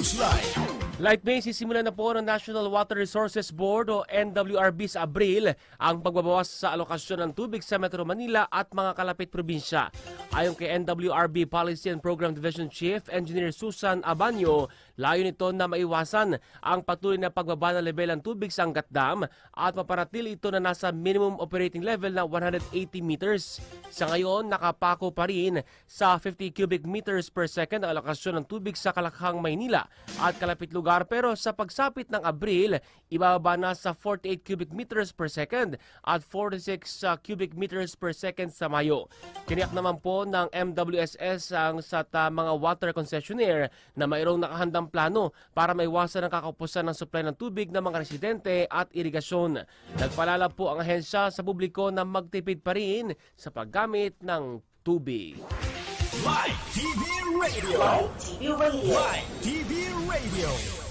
Newsline. Like May, sisimulan na po ng National Water Resources Board o NWRB sa Abril ang pagbabawas sa alokasyon ng tubig sa Metro Manila at mga kalapit probinsya. Ayon kay NWRB Policy and Program Division Chief Engineer Susan Abanyo, layo nito na maiwasan ang patuloy na pagbaba ng level ng tubig sa Angat Dam at maparatili ito na nasa minimum operating level na 180 meters. Sa ngayon, nakapako pa rin sa 50 cubic meters per second ang alokasyon ng tubig sa Kalakhang, Maynila at kalapit lugar pero sa pagsapit ng Abril, ibababa na sa 48 cubic meters per second at 46 uh, cubic meters per second sa Mayo. Tiniyak naman po ng MWSS ang sa mga water concessionaire na mayroong nakahandang plano para maiwasan ang kakapusan ng supply ng tubig ng mga residente at irigasyon. Nagpalala po ang ahensya sa publiko na magtipid pa rin sa paggamit ng tubig. Live TV Radio. Live TV Radio. Live TV Radio.